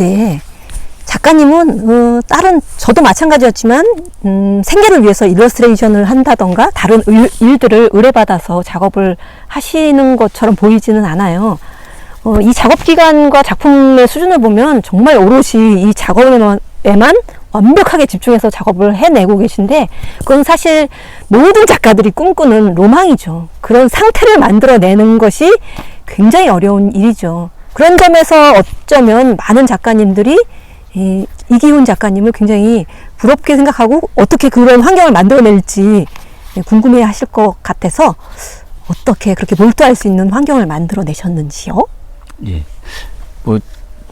때 작가님은 어, 다른 저도 마찬가지였지만 음, 생계를 위해서 일러스트레이션을 한다던가 다른 일, 일들을 의뢰받아서 작업을 하시는 것처럼 보이지는 않아요. 어, 이 작업 기간과 작품의 수준을 보면 정말 오롯이 이 작업에만 에만 완벽하게 집중해서 작업을 해내고 계신데 그건 사실 모든 작가들이 꿈꾸는 로망이죠. 그런 상태를 만들어내는 것이 굉장히 어려운 일이죠. 그런 점에서 어쩌면 많은 작가님들이 이, 이기훈 작가님을 굉장히 부럽게 생각하고 어떻게 그런 환경을 만들어낼지 궁금해 하실 것 같아서 어떻게 그렇게 몰두할 수 있는 환경을 만들어내셨는지요? 예. 뭐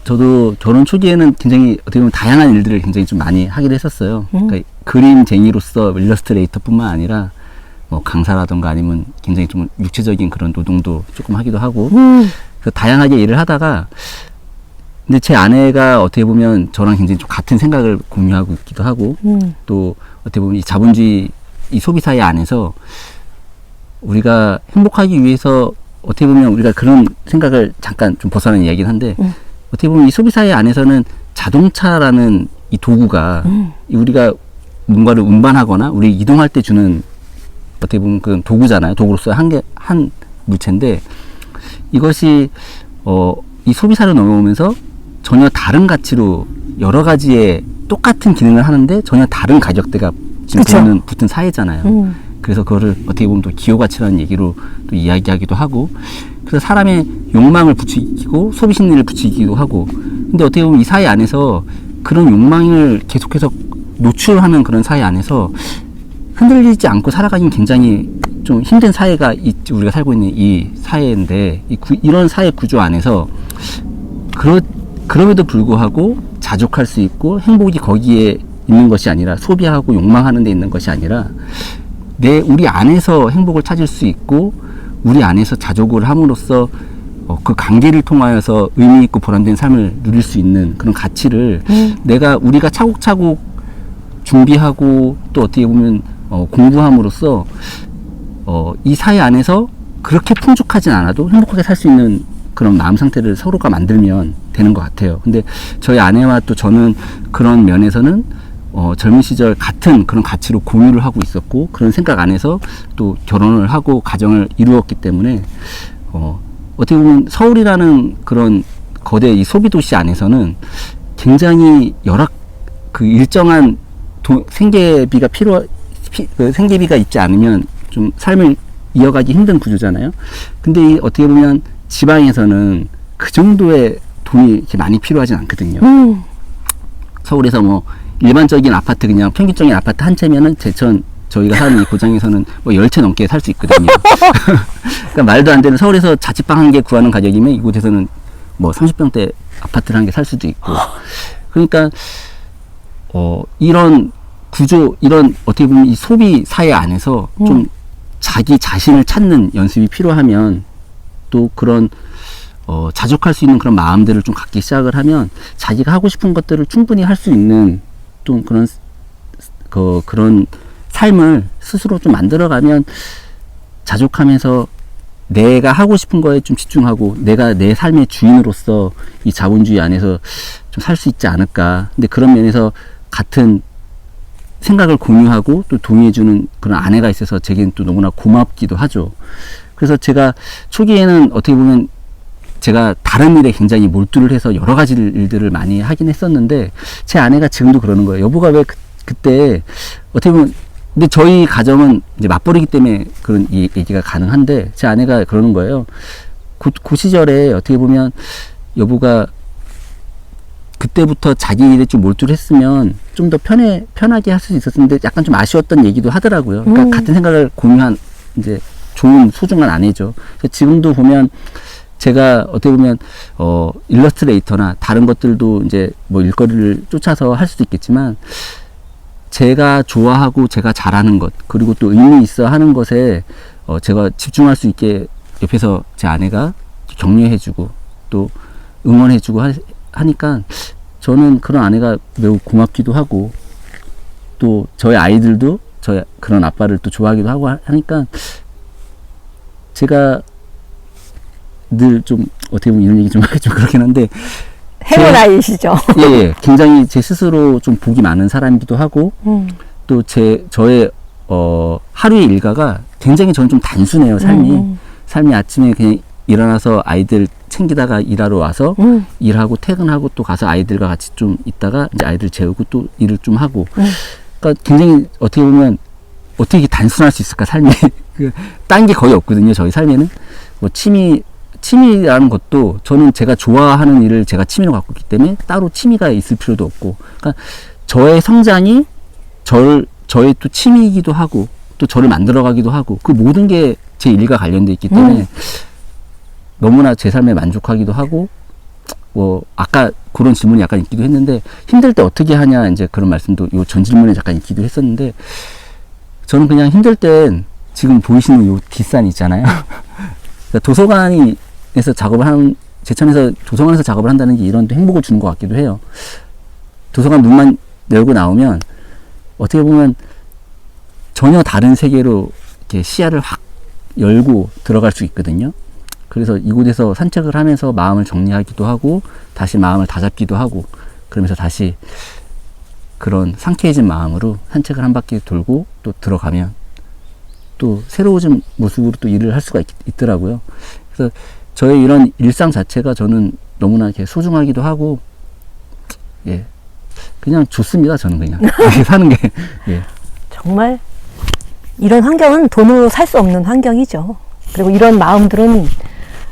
저도 결혼 초기에는 굉장히 어떻게 보면 다양한 일들을 굉장히 좀 많이 하기도 했었어요. 음. 그러니까 그림쟁이로서 일러스트레이터뿐만 아니라 뭐 강사라던가 아니면 굉장히 좀 육체적인 그런 노동도 조금 하기도 하고 음, 다양하게 일을 하다가 근데 제 아내가 어떻게 보면 저랑 굉장히 좀 같은 생각을 공유하고 있기도 하고 음, 또 어떻게 보면 이 자본주의 이 소비 사회 안에서 우리가 행복하기 위해서 어떻게 보면 우리가 그런 생각을 잠깐 좀 벗어난 이야기긴 한데 음. 어떻게 보면 이 소비 사회 안에서는 자동차라는 이 도구가 음. 이 우리가 뭔가를 운반하거나 우리 이동할 때 주는 어떻게 보면 그 도구잖아요. 도구로서 한개한 물체인데 이것이 어 이 소비사를 넘어오면서 전혀 다른 가치로 여러 가지의 똑같은 기능을 하는데 전혀 다른 가격대가 지금. 붙는, 붙은 사회잖아요. 음. 그래서 그거를 어떻게 보면 또 기호 가치라는 얘기로 또 이야기하기도 하고 그래서 사람의 욕망을 부추기고 소비 심리를 부추기기도 하고 근데 어떻게 보면 이 사회 안에서 그런 욕망을 계속해서 노출하는 그런 사회 안에서 흔들리지 않고 살아가긴 굉장히 좀 힘든 사회가 이, 우리가 살고 있는 이 사회인데 이 구, 이런 사회 구조 안에서 그러, 그럼에도 불구하고 자족할 수 있고 행복이 거기에 있는 것이 아니라 소비하고 욕망하는 데 있는 것이 아니라 내 우리 안에서 행복을 찾을 수 있고 우리 안에서 자족을 함으로써 어, 그 관계를 통하여서 의미 있고 보람된 삶을 누릴 수 있는 그런 가치를 음. 내가 우리가 차곡차곡 준비하고 또 어떻게 보면 어, 공부함으로써 어, 이 사회 안에서 그렇게 풍족하진 않아도 행복하게 살 수 있는 그런 마음 상태를 서로가 만들면 되는 것 같아요. 근데 저희 아내와 또 저는 그런 면에서는 어, 젊은 시절 같은 그런 가치로 공유를 하고 있었고 그런 생각 안에서 또 결혼을 하고 가정을 이루었기 때문에 어, 어떻게 보면 서울이라는 그런 거대 이 소비 도시 안에서는 굉장히 열악 그 일정한 도, 생계비가 필요 피, 그 생계비가 있지 않으면 좀 삶을 이어가기 힘든 구조잖아요. 근데 이 어떻게 보면 지방에서는 그 정도의 돈이 이렇게 많이 필요하진 않거든요. 음. 서울에서 뭐 일반적인 아파트 그냥 평균적인 아파트 한 채면은 제천 저희가 사는 이 고장에서는 뭐 열 채 넘게 살 수 있거든요. 그러니까 말도 안 되는 서울에서 자취방 한 개 구하는 가격이면 이곳에서는 뭐 30평대 아파트를 한 개 살 수도 있고. 그러니까 어 이런 구조 이런 어떻게 보면 이 소비 사회 안에서 좀 음. 자기 자신을 찾는 연습이 필요하면 또 그런 어, 자족할 수 있는 그런 마음들을 좀 갖기 시작을 하면 자기가 하고 싶은 것들을 충분히 할 수 있는 좀 그런 스- 그 그런 삶을 스스로 좀 만들어가면 자족하면서 내가 하고 싶은 거에 좀 집중하고 내가 내 삶의 주인으로서 이 자본주의 안에서 좀 살 수 있지 않을까. 근데 그런 면에서 같은 생각을 공유하고 또 동의해주는 그런 아내가 있어서 제게는 또 너무나 고맙기도 하죠. 그래서 제가 초기에는 어떻게 보면 제가 다른 일에 굉장히 몰두를 해서 여러 가지 일들을 많이 하긴 했었는데 제 아내가 지금도 그러는 거예요. 여보가 왜 그, 그때 어떻게 보면 근데 저희 가정은 이제 맞벌이기 때문에 그런 이 얘기가 가능한데 제 아내가 그러는 거예요. 그, 그 시절에 어떻게 보면 여보가 그때부터 자기 일에 좀 몰두를 했으면 좀 더 편해 편하게 할 수 있었는데 약간 좀 아쉬웠던 얘기도 하더라고요. 그러니까 음. 같은 생각을 공유한 이제 좋은 소중한 아내죠. 지금도 보면 제가 어떻게 보면 어 일러스트레이터나 다른 것들도 이제 뭐 일거리를 쫓아서 할 수도 있겠지만 제가 좋아하고 제가 잘하는 것 그리고 또 의미 있어 하는 것에 어 제가 집중할 수 있게 옆에서 제 아내가 격려해주고 또 응원해주고 하, 하니까 저는 그런 아내가 매우 고맙기도 하고 또 저희 아이들도 저희 그런 아빠를 또 좋아하기도 하고 하- 하니까 제가 늘 좀 어떻게 보면 이런 얘기 좀 하기 좀 그렇긴 한데 해외 나이시죠. 예, 예, 굉장히 제 스스로 좀 복이 많은 사람이기도 하고 음. 또제 저의 어 하루의 일과가 굉장히 저는 좀 단순해요 삶이 음. 삶이 아침에 그냥 일어나서 아이들 챙기다가 일하러 와서 음. 일하고 퇴근하고 또 가서 아이들과 같이 좀 있다가 이제 아이들 재우고 또 일을 좀 하고 음. 그러니까 굉장히 어떻게 보면 어떻게 단순할 수 있을까 삶이 그딴 게 거의 없거든요 저희 삶에는 뭐 취미 취미라는 것도 저는 제가 좋아하는 일을 제가 취미로 갖고 있기 때문에 따로 취미가 있을 필요도 없고 그러니까 저의 성장이 절 저의 또 취미이기도 하고 또 저를 만들어가기도 하고 그 모든 게 제 일과 관련돼 있기 때문에 음. 너무나 제 삶에 만족하기도 하고 뭐 아까 그런 질문이 약간 있기도 했는데 힘들 때 어떻게 하냐 이제 그런 말씀도 요 전 질문에 잠깐 있기도 했었는데 저는 그냥 힘들 땐 지금 보이시는 요 뒷산 있잖아요. 그러니까 도서관에서 작업을 하는 제천에서 도서관에서 작업을 한다는 게 이런 또 행복을 주는 것 같기도 해요. 도서관 문만 열고 나오면 어떻게 보면 전혀 다른 세계로 이렇게 시야를 확 열고 들어갈 수 있거든요. 그래서 이곳에서 산책을 하면서 마음을 정리하기도 하고 다시 마음을 다잡기도 하고 그러면서 다시 그런 상쾌해진 마음으로 산책을 한 바퀴 돌고 또 들어가면 또 새로워진 모습으로 또 일을 할 수가 있, 더라고요 그래서 저의 이런 일상 자체가 저는 너무나 이렇게 소중하기도 하고 예 그냥 좋습니다 저는 그냥 이렇게 사는 게 예. 정말 이런 환경은 돈으로 살 수 없는 환경이죠. 그리고 이런 마음들은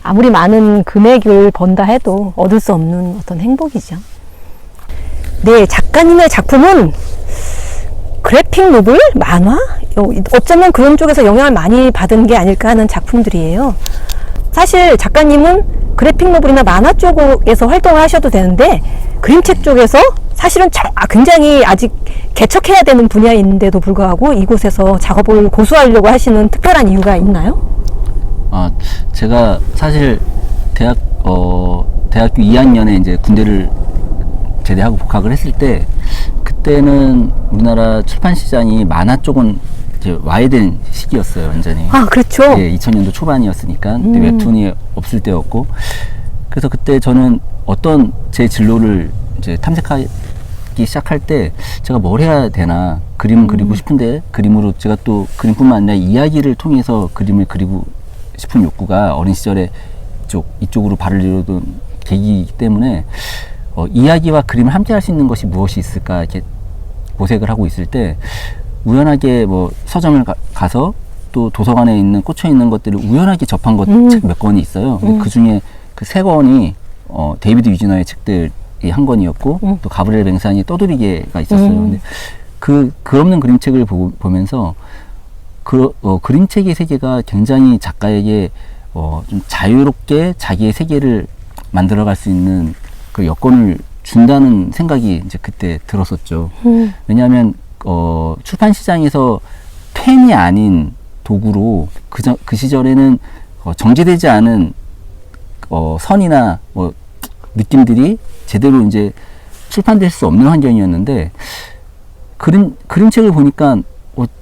아무리 많은 금액을 번다 해도 얻을 수 없는 어떤 행복이죠. 네, 작가님의 작품은 그래픽 노블, 만화, 어, 어쩌면 그런 쪽에서 영향을 많이 받은 게 아닐까 하는 작품들이에요. 사실 작가님은 그래픽 노블이나 만화 쪽에서 활동을 하셔도 되는데 그림책 쪽에서 사실은 저- 아, 굉장히 아직 개척해야 되는 분야인데도 불구하고 이곳에서 작업을 고수하려고 하시는 특별한 이유가 있나요? 아, 제가 사실 대학 어 대학교 2학년에 이제 군대를 제대하고 복학을 했을 때 그때는 우리나라 출판 시장이 만화 쪽은 이제 와야 된 시기였어요, 완전히. 아, 그렇죠. 예, 2000년도 초반이었으니까 음. 웹툰이 없을 때였고 그래서 그때 저는 어떤 제 진로를 이제 탐색하기 시작할 때 제가 뭘 해야 되나 그림을 음. 그리고 싶은데 그림으로 제가 또 그림뿐만 아니라 이야기를 통해서 그림을 그리고 싶은 욕구가 어린 시절에 이쪽 이쪽으로 발을 들여던 계기이기 때문에 어, 이야기와 그림을 함께 할 수 있는 것이 무엇이 있을까 이렇게 모색을 하고 있을 때 우연하게 뭐 서점을 가, 서또 도서관에 있는 꽂혀 있는 것들을 우연하게 접한 것 음. 책몇 권이 있어요. 음. 그 중에 그 세 권이 어, 데이비드 위즈너의 책들이 한 권이었고 음. 또 가브리엘 뱅산이 떠돌이개가 있었어요. 음. 근데 그, 그 없는 그림책을 보, 보면서 그, 어, 그림책의 세계가 굉장히 작가에게 어, 좀 자유롭게 자기의 세계를 만들어갈 수 있는 그 여건을 준다는 생각이 이제 그때 들었었죠. 음, 왜냐하면 어, 출판 시장에서 펜이 아닌 도구로 그, 저- 그 시절에는 어, 정제되지 않은 어, 선이나 뭐 느낌들이 제대로 이제 출판될 수 없는 환경이었는데 그림 그림책을 보니까 어,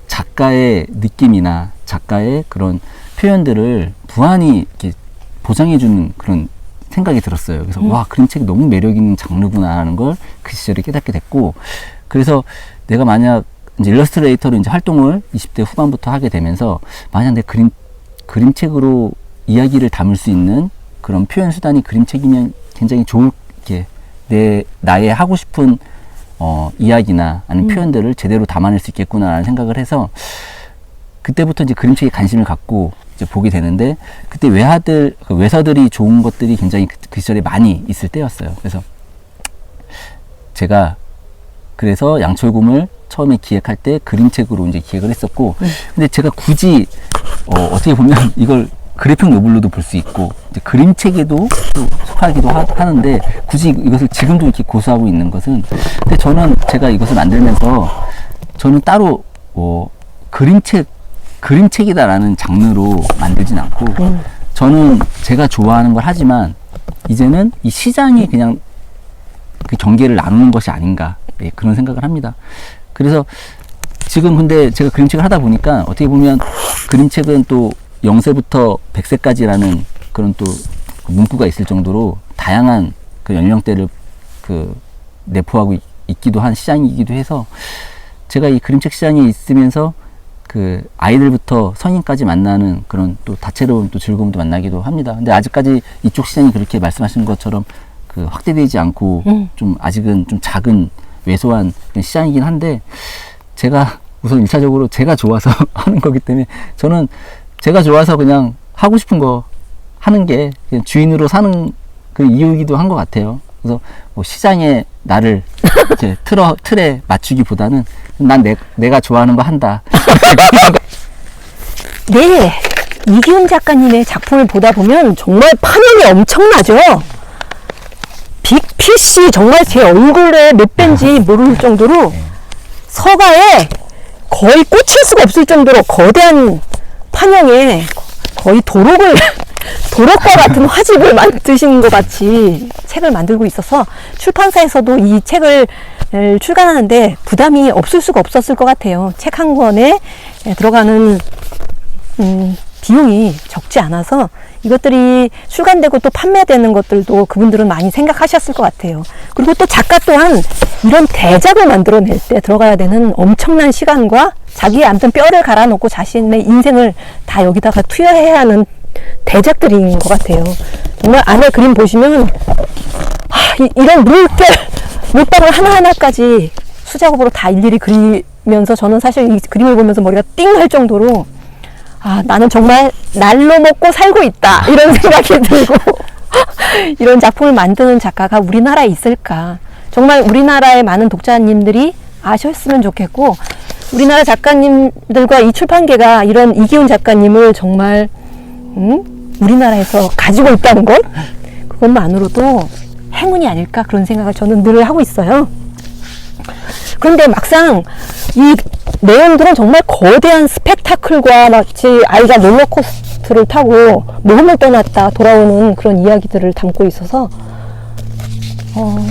작가의 느낌이나 작가의 그런 표현들을 무한히 이렇게 보장해주는 그런 생각이 들었어요. 그래서 음. 와 그림책이 너무 매력 있는 장르구나라는 걸 그 시절에 깨닫게 됐고 그래서 내가 만약 이제 일러스트레이터로 이제 활동을 20대 후반부터 하게 되면서 만약 내 그림 그림책으로 이야기를 담을 수 있는 그런 표현 수단이 그림책이면 굉장히 좋을 게 내 나의 하고 싶은 어, 이야기나 아니면 음. 표현들을 제대로 담아낼 수 있겠구나라는 생각을 해서 그때부터 이제 그림책에 관심을 갖고 이제 보게 되는데 그때 외화들 그 외서들이 좋은 것들이 굉장히 그, 그 시절에 많이 있을 때였어요. 그래서 제가 그래서 양철곰을 처음에 기획할 때 그림책으로 이제 기획을 했었고 근데 제가 굳이 어, 어떻게 보면 이걸 그래픽 노블로도 볼 수 있고 이제 그림책에도 또 속하기도 하, 하는데 굳이 이것을 지금도 이렇게 고수하고 있는 것은 근데 저는 제가 이것을 만들면서 저는 따로 어, 그림책 그림책이다라는 장르로 만들진 않고 음. 저는 제가 좋아하는 걸 하지만 이제는 이 시장이 그냥 그 경계를 나누는 것이 아닌가 예, 그런 생각을 합니다. 그래서 지금 근데 제가 그림책을 하다 보니까 어떻게 보면 그림책은 또 0세부터 100세까지라는 그런 또 문구가 있을 정도로 다양한 그 연령대를 그 내포하고 있, 있기도 한 시장이기도 해서 제가 이 그림책 시장에 있으면서 그 아이들부터 성인까지 만나는 그런 또 다채로운 또 즐거움도 만나기도 합니다. 근데 아직까지 이쪽 시장이 그렇게 말씀하신 것처럼 그 확대되지 않고 음. 좀 아직은 좀 작은 왜소한 시장이긴 한데 제가 우선 일차적으로 제가 좋아서 하는 거기 때문에 저는 제가 좋아서 그냥 하고 싶은 거 하는 게 주인으로 사는 그 이유이기도 한 것 같아요. 그래서 뭐 시장에 나를 이렇게 틀어 틀에 맞추기보다는 난 내, 내가 좋아하는 거 한다. 네. 이기훈 작가님의 작품을 보다 보면 정말 파면이 엄청나죠? 빅피쉬 정말 제 얼굴에 몇 배인지 모를 정도로 서가에 거의 꽂힐 수가 없을 정도로 거대한 판형에 거의 도록을 도록과 같은 화집을 만드신 것 같이 책을 만들고 있어서 출판사에서도 이 책을 에, 출간하는데 부담이 없을 수가 없었을 것 같아요. 책 한 권에 에, 들어가는 음, 비용이 적지 않아서 이것들이 출간되고 또 판매되는 것들도 그분들은 많이 생각하셨을 것 같아요. 그리고 또 작가 또한 이런 대작을 만들어낼 때 들어가야 되는 엄청난 시간과 자기의 아무튼 뼈를 갈아놓고 자신의 인생을 다 여기다가 투여해야 하는 대작들인 것 같아요. 정말 안에 그림 보시면 아, 이, 이런 물결 물방울 하나하나까지 수작업으로 다 일일이 그리면서 저는 사실 이 그림을 보면서 머리가 띵 할 정도로 아, 나는 정말 날로 먹고 살고 있다. 이런 생각이 들고, 이런 작품을 만드는 작가가 우리나라에 있을까. 정말 우리나라의 많은 독자님들이 아셨으면 좋겠고, 우리나라 작가님들과 이 출판계가 이런 이기훈 작가님을 정말, 음? 우리나라에서 가지고 있다는 것? 그것만으로도 행운이 아닐까 그런 생각을 저는 늘 하고 있어요. 그런데 막상 이 내용들은 정말 거대한 스펙타클과 마치 아이가 롤러코스터를 타고 모험을 떠났다 돌아오는 그런 이야기들을 담고 있어서 어,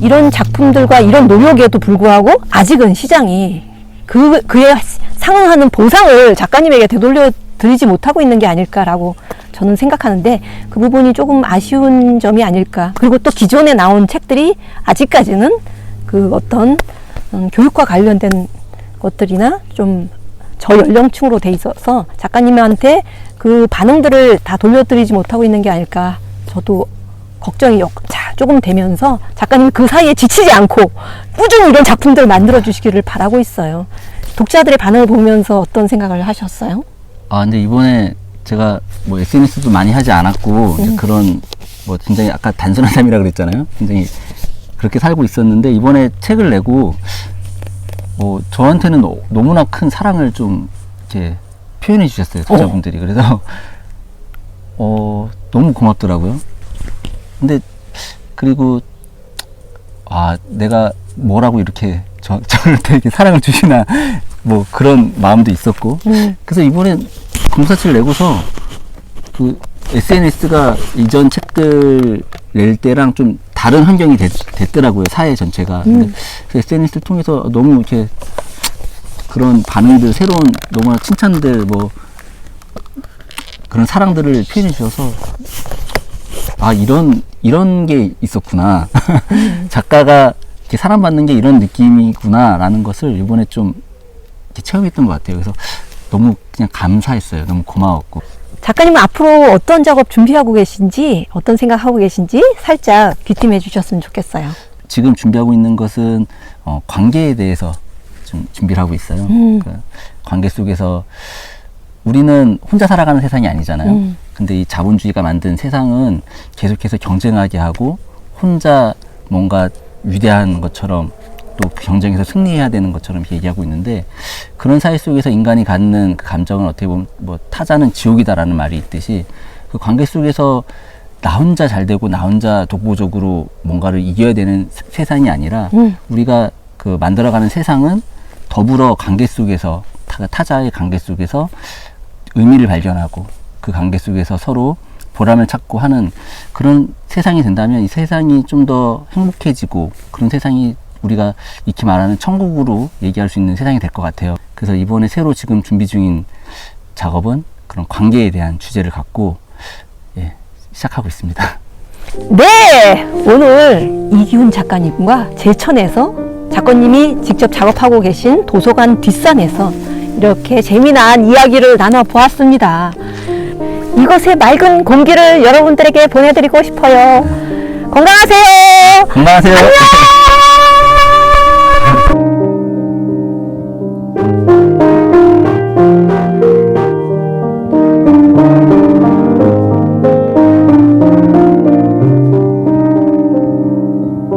이런 작품들과 이런 노력에도 불구하고 아직은 시장이 그, 그에 상응하는 보상을 작가님에게 되돌려 드리지 못하고 있는 게 아닐까라고 저는 생각하는데 그 부분이 조금 아쉬운 점이 아닐까. 그리고 또 기존에 나온 책들이 아직까지는 그 어떤 음, 교육과 관련된 것들이나 좀 저연령층으로 돼 있어서 작가님한테 그 반응들을 다 돌려드리지 못하고 있는 게 아닐까. 저도 걱정이 역- 자, 조금 되면서 작가님이 그 사이에 지치지 않고 꾸준히 이런 작품들을 만들어 주시기를 바라고 있어요. 독자들의 반응을 보면서 어떤 생각을 하셨어요? 아 근데 이번에 제가 뭐 SNS도 많이 하지 않았고 이제 그런 뭐 굉장히 아까 단순한 삶이라 그랬잖아요. 굉장히 그렇게 살고 있었는데 이번에 책을 내고 뭐 저한테는 너- 너무나 큰 사랑을 좀 이렇게 표현해 주셨어요 독자분들이 그래서 어 너무 고맙더라고요. 근데 그리고 아 내가 뭐라고 이렇게 저 저한테 이렇게 사랑을 주시나 뭐 그런 마음도 있었고 음. 그래서 이번엔 검사치를 내고서 그 SNS가 이전 책들 낼 때랑 좀 다른 환경이 됐, 더라고요 사회 전체가. 근데 그 SNS를 통해서 너무 이렇게 그런 반응들, 새로운 너무나 칭찬들, 뭐 그런 사랑들을 표현해 주셔서 아 이런 이런 게 있었구나. 작가가 이렇게 사랑받는 게 이런 느낌이구나라는 것을 이번에 좀 체험했던 것 같아요. 그래서 너무 그냥 감사했어요. 너무 고마웠고. 작가님은 앞으로 어떤 작업 준비하고 계신지, 어떤 생각하고 계신지 살짝 귀띔해 주셨으면 좋겠어요. 지금 준비하고 있는 것은 어, 관계에 대해서 좀 준비를 하고 있어요. 음. 그 관계 속에서 우리는 혼자 살아가는 세상이 아니잖아요. 음. 근데 이 자본주의가 만든 세상은 계속해서 경쟁하게 하고 혼자 뭔가 위대한 것처럼 또 경쟁에서 승리해야 되는 것처럼 얘기하고 있는데 그런 사회 속에서 인간이 갖는 그 감정은 어떻게 보면 뭐 타자는 지옥이다라는 말이 있듯이 그 관계 속에서 나 혼자 잘 되고 나 혼자 독보적으로 뭔가를 이겨야 되는 세- 세상이 아니라 음. 우리가 그 만들어가는 세상은 더불어 관계 속에서 타- 타자의 관계 속에서 의미를 발견하고 그 관계 속에서 서로 보람을 찾고 하는 그런 세상이 된다면 이 세상이 좀 더 행복해지고 그런 세상이 우리가 익히 말하는 천국으로 얘기할 수 있는 세상이 될 것 같아요. 그래서 이번에 새로 지금 준비 중인 작업은 그런 관계에 대한 주제를 갖고 예, 시작하고 있습니다. 네, 오늘 이기훈 작가님과 제천에서 작가님이 직접 작업하고 계신 도서관 뒷산에서 이렇게 재미난 이야기를 나눠보았습니다. 이것의 맑은 공기를 여러분들에게 보내드리고 싶어요. 건강하세요. 건강하세요. 안녕!